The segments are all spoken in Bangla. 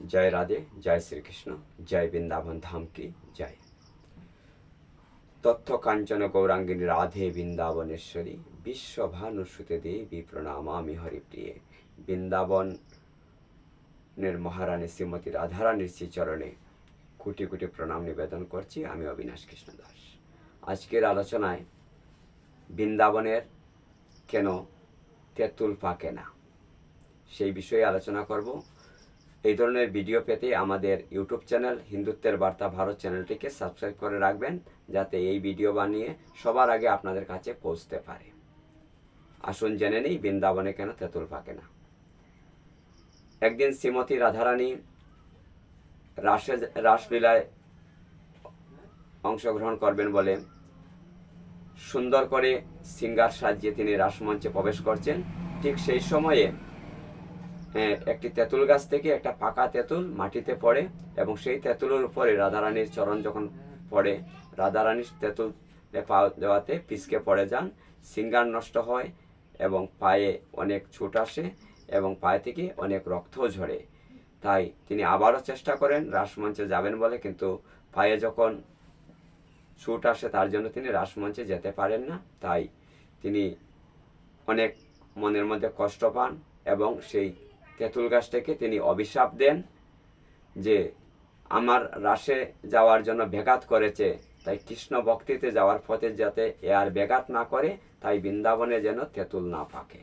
জয় রাধে, জয় শ্রীকৃষ্ণ, জয় বৃন্দাবন ধাম কি জয়। তথ্য কাঞ্চন গৌরাঙ্গিনী রাধে বৃন্দাবনেশ্বরী, বিশ্বভানুসুতে দেবী প্রণামামি হরিপ্রিয়ে। বৃন্দাবনের মহারানী শ্রীমতী রাধারানীর শ্রীচরণে কোটি কোটি প্রণাম নিবেদন করছি আমি অবিনাশ কৃষ্ণ দাস। আজকের আলোচনায় বৃন্দাবনের কেন তেঁতুল পাকে না, সেই বিষয়ে আলোচনা করব। এই ধরনের ভিডিও পেতে আমাদের ইউটিউব চ্যানেল হিন্দুত্বের বার্তা ভারত চ্যানেলটিকে সাবস্ক্রাইব করে রাখবেন, যাতে এই ভিডিও বানিয়ে সবার আগে আপনাদের কাছে পৌঁছতে পারে। আসুন জেনে নেই, বৃন্দাবনে কেন তেঁতুল পাকে না। একদিন শ্রীমতী রাধারানী রাসে রাসলীলায় অংশগ্রহণ করবেন বলে সুন্দর করে সিঙ্গার সাজিয়ে তিনি রাসমঞ্চে প্রবেশ করছেন। ঠিক সেই সময়ে একটি তেঁতুল গাছ থেকে একটা পাকা তেঁতুল মাটিতে পড়ে এবং সেই তেঁতুলের উপরে রাধারানীর চরণ যখন পড়ে রাধারানীর তেঁতুল পা দেওয়াতে পিসকে পড়ে যান সিঙ্গার নষ্ট হয় এবং পায়ে অনেক ছুট আসে এবং পায়ে থেকে অনেক রক্তও ঝরে। তাই তিনি আবারও চেষ্টা করেন রাসমঞ্চে যাবেন বলে কিন্তু পায়ে যখন ছুট আসে তার জন্য তিনি রাসমঞ্চে যেতে পারেন না। তাই তিনি অনেক মনের মধ্যে কষ্ট পান এবং সেই তেঁতুল গাছটাকে তিনি অভিশাপ দেন যে আমার রাসে যাওয়ার জন্য ব্যাঘাত করেছে, তাই কৃষ্ণ ভক্তিতে যাওয়ার পথে যাতে এ আর ব্যাঘাত না করে, তাই বৃন্দাবনে যেন তেঁতুল না পাকে।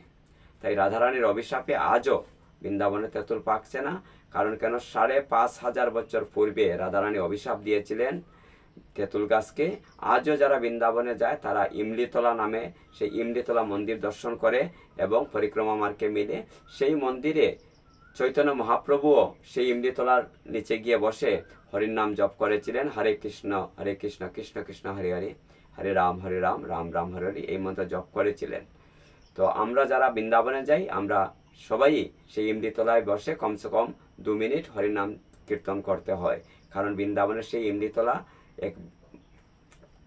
তাই রাধারানীর অভিশাপে আজও বৃন্দাবনে তেঁতুল পাকছে না, কারণ কেন সাড়ে পাঁচ হাজার বছর পূর্বে রাধারানী অভিশাপ দিয়েছিলেন তেঁতুল গাছকে আজও যারা বৃন্দাবনে যায়, তারা ইমলিতলা নামে সেই ইমলিতলা মন্দির দর্শন করে এবং পরিক্রমা মার্গে মিলে সেই মন্দিরে চৈতন্য মহাপ্রভুও সেই ইমলিতলার নিচে গিয়ে বসে হরির নাম জপ করেছিলেন, হরে কৃষ্ণ হরে কৃষ্ণ কৃষ্ণ কৃষ্ণ, হরে হরে হরে রাম হরে রাম রাম রাম, হরে হরে এই মন্ত্র জপ করেছিলেন। তো আমরা যারা বৃন্দাবনে যাই, আমরা সবাই সেই ইমলিতলায় বসে কমসে কম দু মিনিট হরিনাম কীর্তন করতে হয়। কারণ বৃন্দাবনের সেই ইমলিতলা এক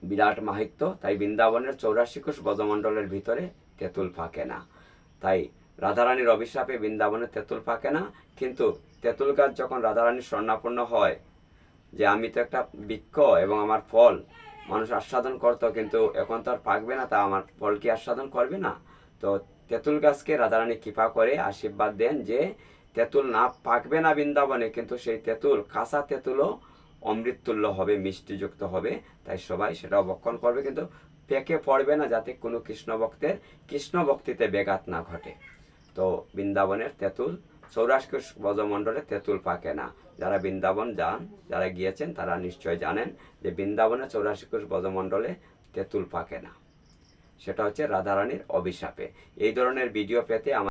বিরাট মাহিত্য। তাই বৃন্দাবনের চৌরাশি কোষ ব্রজমণ্ডলের ভিতরে তেঁতুল ফাঁকে না। তাই রাধারানীর অভিশাপে বৃন্দাবনে তেঁতুল ফাঁকে না। কিন্তু তেঁতুল গাছ যখন রাধারানীর স্বর্ণাপন্ন হয়, যে আমি তো একটা বৃক্ষ এবং আমার ফল, মানুষ আস্বাদন করতো, কিন্তু এখন তো আর পাকবে না, তা আমার ফল কি আস্বাদন করবে না? তো তেঁতুল গাছকে রাধারানী কৃপা করে আশীর্বাদ দেন যে, তেঁতুল না পাকবে না বৃন্দাবনে, কিন্তু সেই তেঁতুল, কাঁচা তেঁতুলও অমৃততুল্য হবে, মিষ্টিযুক্ত হবে, তাই সবাই সেটা অবক্ষণ করবে। কিন্তু পেকে পড়বে না যাতে কোনো কৃষ্ণ ভক্তের, কৃষ্ণ ভক্তিতে ব্যাঘাত না ঘটে। তো বৃন্দাবনের তেঁতুল সৌরাষ্ট্র ব্রজমণ্ডলে তেঁতুল পাকে না। যারা বৃন্দাবন যান, যারা গিয়েছেন, তারা নিশ্চয় জানেন যে বৃন্দাবনের চৌরাশি কোষ ব্রজমণ্ডলে তেঁতুল পাকে না। সেটা হচ্ছে রাধারানীর অভিশাপে। এই ধরনের ভিডিও পেতে আমার